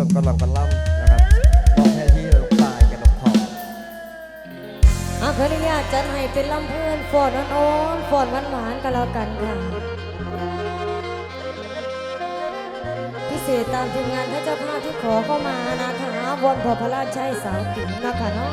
ช่วงก่อนลำก่อนล่ำนะครับบอกให้ที่เราตายกันลงคออาขออนุญาตจัดให้เป็นลำเพื่อนฟอนอ่อนๆฟอนหวานๆกันแล้วกันค่ะพิเศษตามทีมงานพระเจ้าภาพที่ขอเข้ามานะคะวอนพอพระราชชัยสาวติ๋มนะคะเนาะ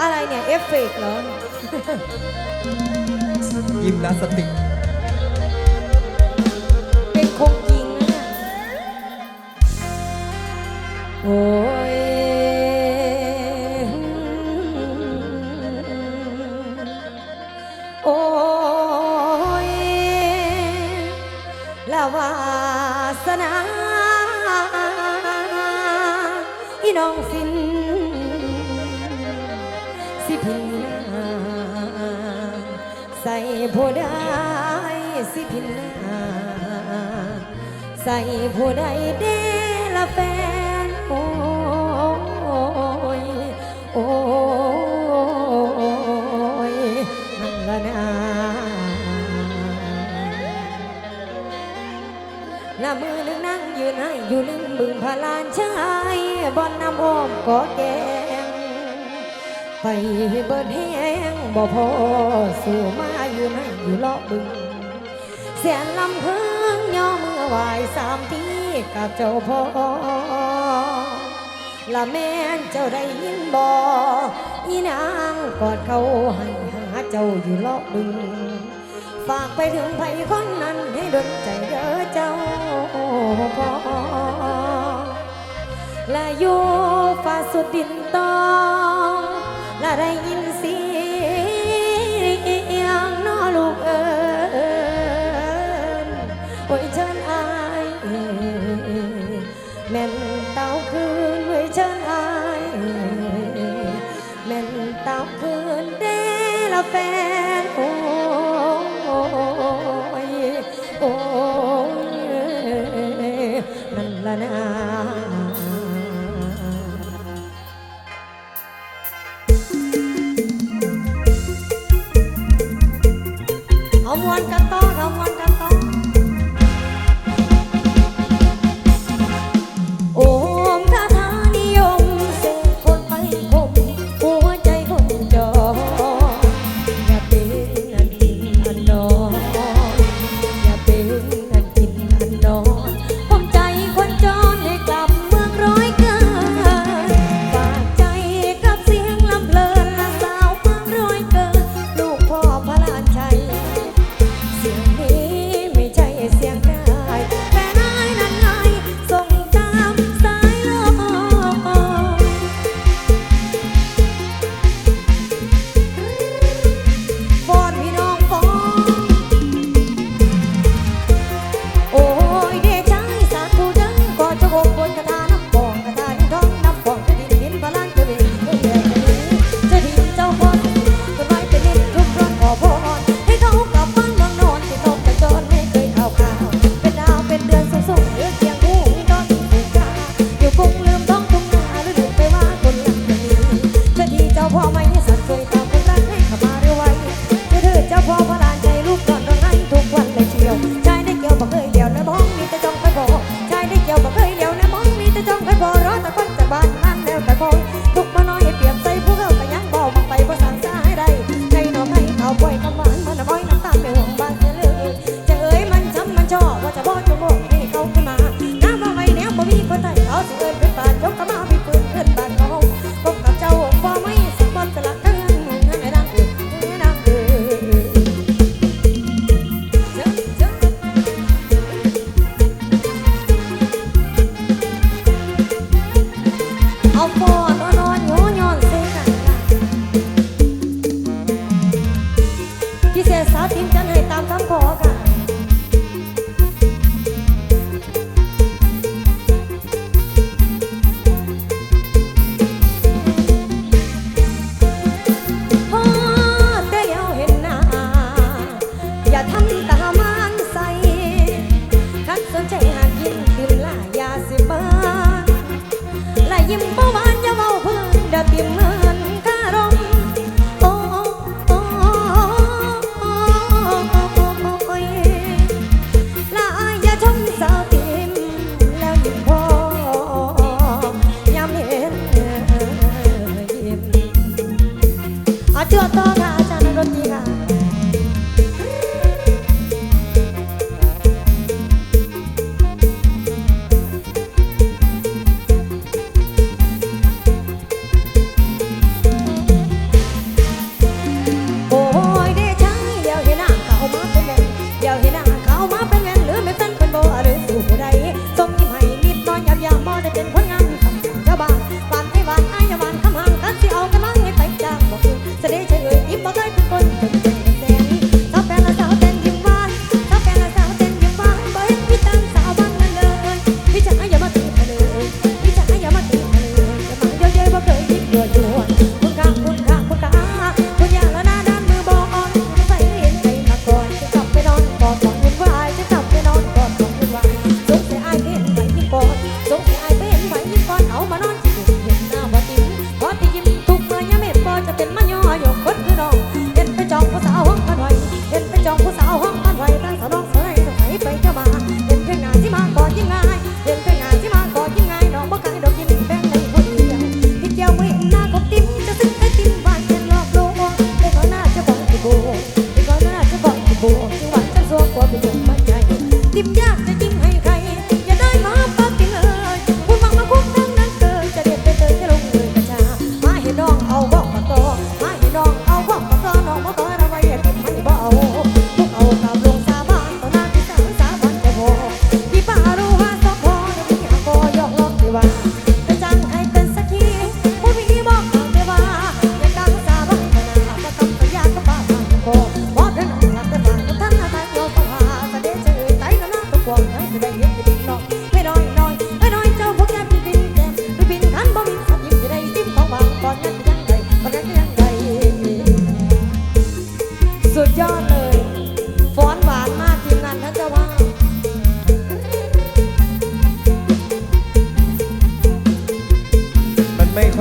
อะไรเนี่ย เอฟเฟกต์เหรอ ยิมนาสติก โอ้ยโอ้ยละวาสนาอีน้องฟินสิพินาใส่ผู้ใดสิพินาใส่ผู้ใดเดละแฟน โอ้ยนั่นละนาละมือนึงนั่งยืนให้อยู่ลืมบึงพาลานชายบอนน้ำอ้อมกอดแกงไปเบิดแห้งบ่พอสู่มาอยู่ในอยู่เลาะบึงเสียนลำพึงย่อมือไหวสามทีกับเจ้าพ่อ ละแม่นเจ้าได้ยินบ่อีนางกอดเขาให้หาเจ้าอยู่เลาะดึง ฝากไปถึงไผคนนั้นให้ดลใจเด้อเจ้าพ่อและอยู่ฟ้าสุดดินตองและได้ยิน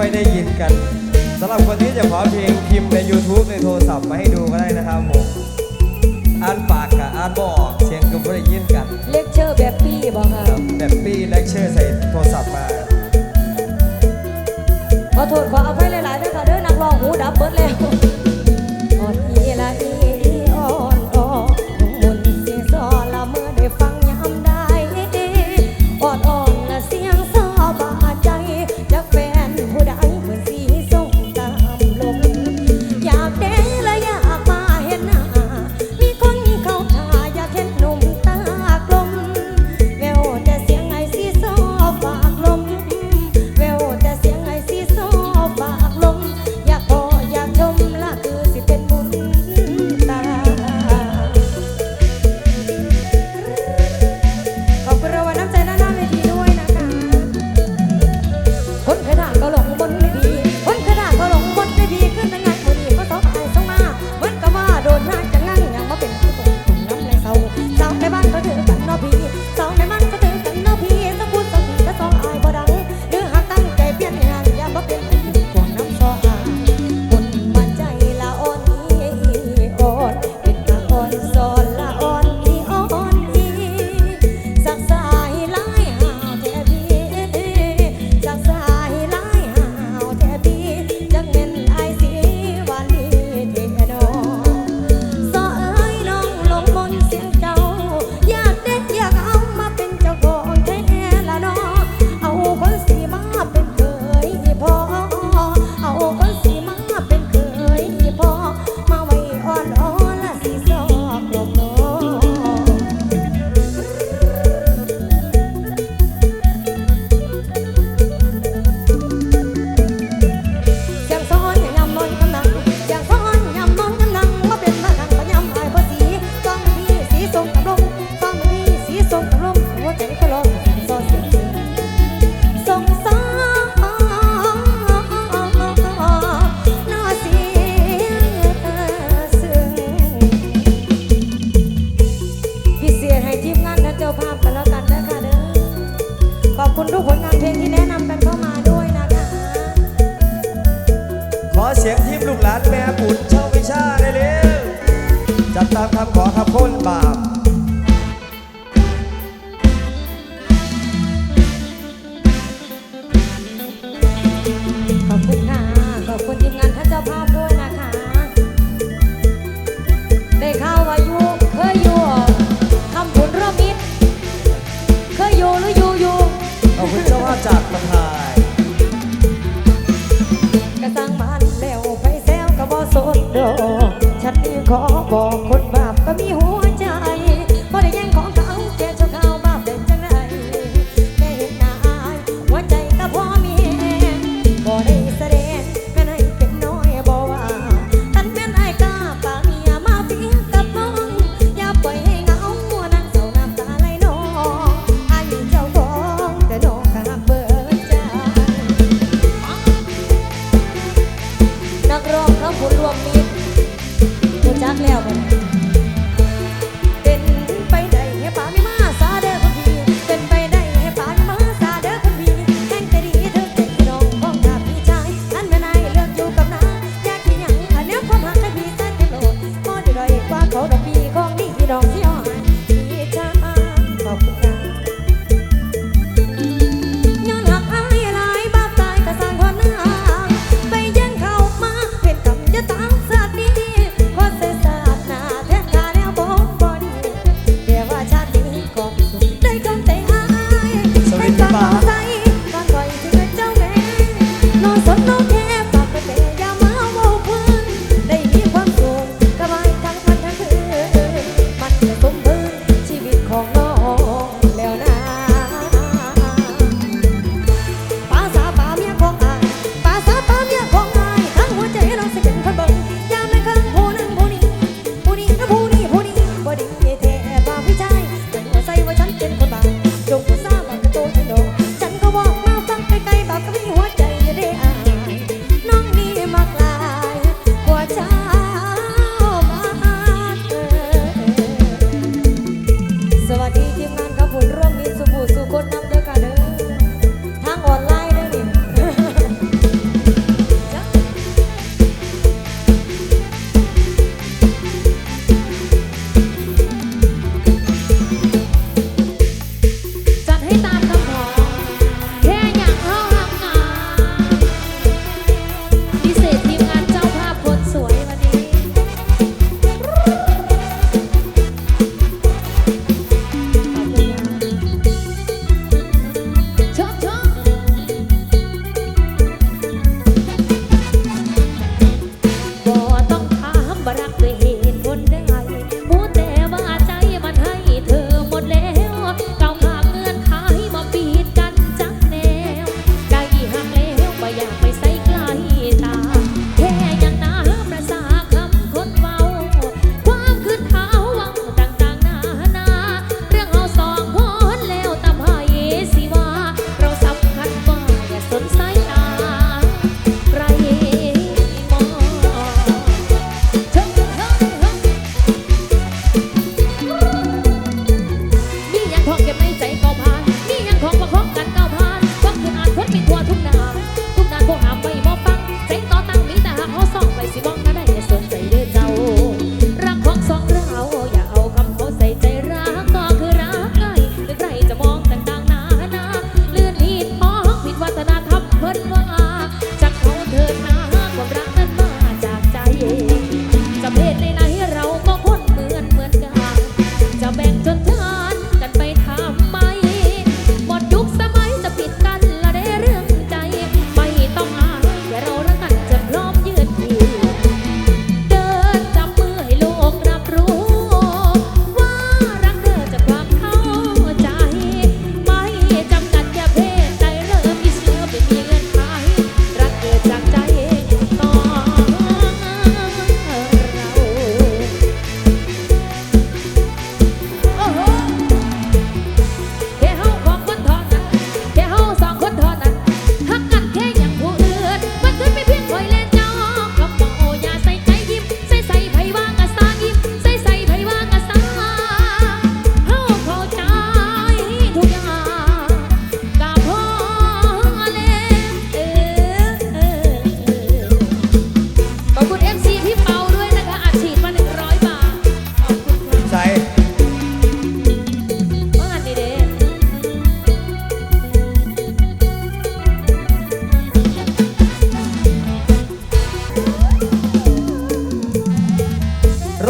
ไม่ได้ยินกันสำหรับคนที่จะขอเพลงพิมพ์ใน YouTube ในโทรศัพท์มาให้ดูก็ได้นะครับผมอ่านปากกับอ่านบอกเสียงก็ไม่ได้ยินกัน เลคเชอร์แบบปี้บอกครับแบบปี้เลคเชอร์ใส่โทรศัพท์มาขอโทษขอเอาไปหลายๆด้วยค่ะเด้อนักร้องหูดับเบิดแล้ว ตามคำขอคำพ้นบาป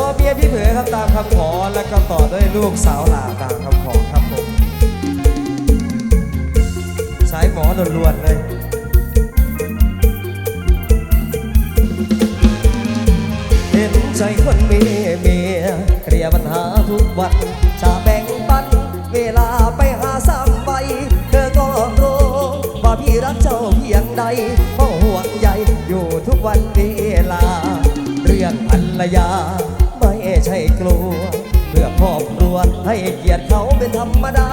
ัวเบียพี่เผยครับตามคำขอ แล้วก็ต่อด้วยลูกสาวหลาตามคำขอครับผมสายหมอล้วนๆเลยเห็นใจคนมีเมียเคลียร์ปัญหาทุกวันจะแบ่งปัน เวลาไปหาซ้ำไปเธอก็รู้ว่าพี่รักเจ้าเพียงใดเพราะห่วงใยอยู่ทุกวันเวลา เรื่องภรรยา ใช่กลัว เพื่อครอบครัวให้เกียรติเขาเป็นธรรมดา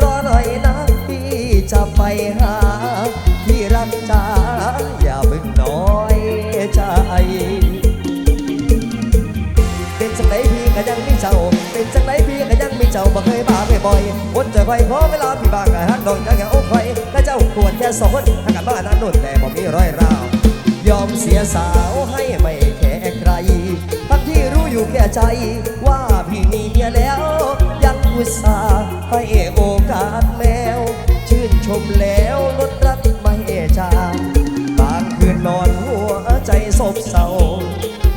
รอหน่อยนะพี่จะไปหาพี่รักจ้าอย่าเพิ่งน้อยใจ เป็นจังไหนพี่ก็ยังมีเจ้า เป็นจังไหนพี่ก็ยังมีเจ้าบ่เคยบ้าไม่บ่อยอดใจไว้ขอเวลาพี่บ้างก็ฮักดองจังแกอกไฟและเจ้าควรแค่สองคนถ้ากันบ้านนั้นนุ่นแต่บ่มีร้อยราว ยอมเสียสาวให้ไม่ รู้อยู่แก่ใจ ว่าพี่มีเมียแล้ว ยังอุตส่าห์ให้โอกาสแมวชื่นชมแล้วลดรักไม่จางบางคืนนอนหัวใจโศกเศร้า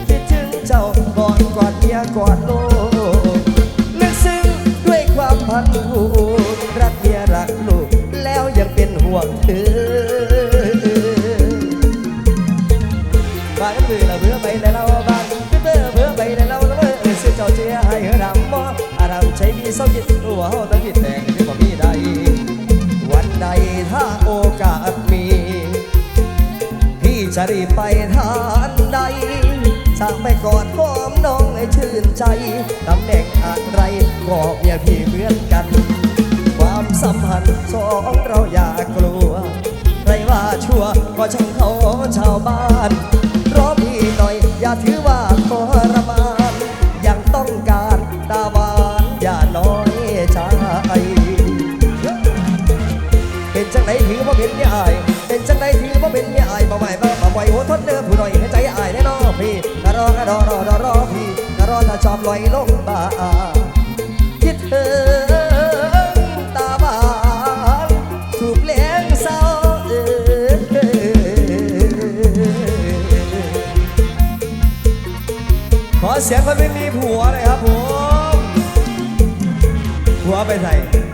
คิดถึงเจ้ากอดกอดเมียกอดโลกลึกซึ้งด้วยความพันผูกรักเมียรักลูกแล้วยังเป็นห่วงเธอ เศร้าจิตหัวเฮาตะกิดแต่งที่บ่มีใด วันใดถ้าโอกาสมี พี่จะรีบไปทานใดจากไปกอดหอมน้องให้ชื่นใจตำแหน่งอะไรก็เมียพี่เหมือนกัน ความสัมพันธ์สองเราอย่ากลัว ใครว่าชั่วก็ช่างเขาชาวบ้านรอพี่หน่อยอย่าถือว่า เป็นยายเป็นจังไหนถือว่าเป็นยายบ่ใหม่บ่บ่ไหวหัวทนเด้อผู้น่อยให้ใจอายแน่นอนพี่กะรอกะรอรอรอรอพี่กะรอถ้าชอบลอยลงบ่าคิดเลี้ยงเศร้าเอขอเสียงคนไม่มีผัวหน่อยครับผมผัวไปใส่ผั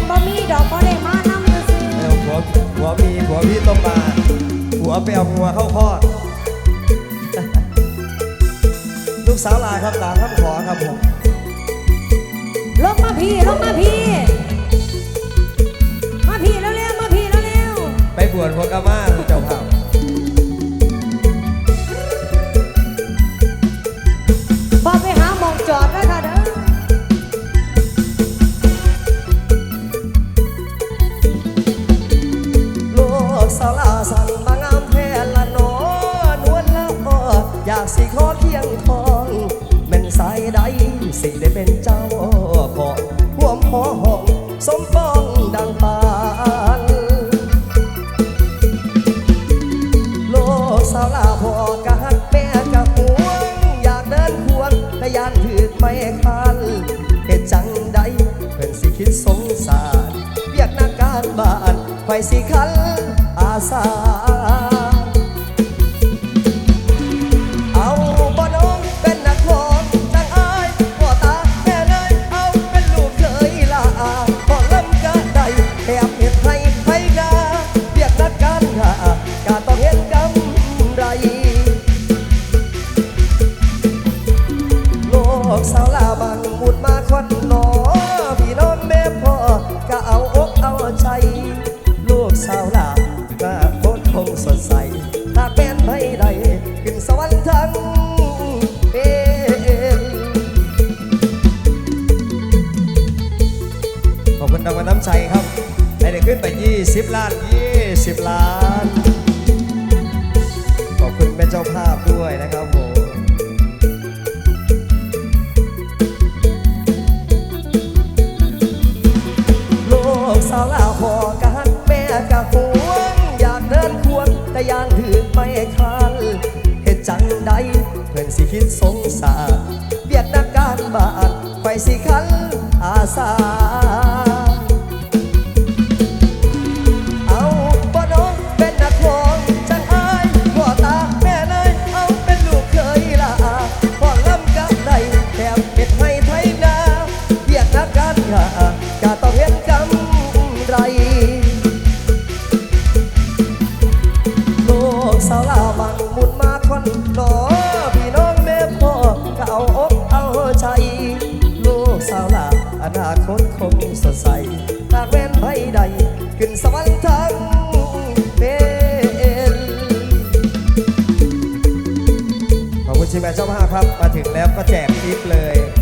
นบ่มีดอกบ่ได้มานำซื่อเอาผัวผัวมีหัวพี่ต้องมาหัวไปเอาหัวเข้าคลอดลูกสาวลาครับตามคำขอครับผมลงมาพี่ลงมาพี่ มาพี่เร็วมาพี่เร็วไปบวชพวกามาเจ้าภาพๆพ ยงคองแม่นสายใดสิได้เป็นเา นเจ้าภาพครับ มาถึงแล้วก็แจกทิปเลย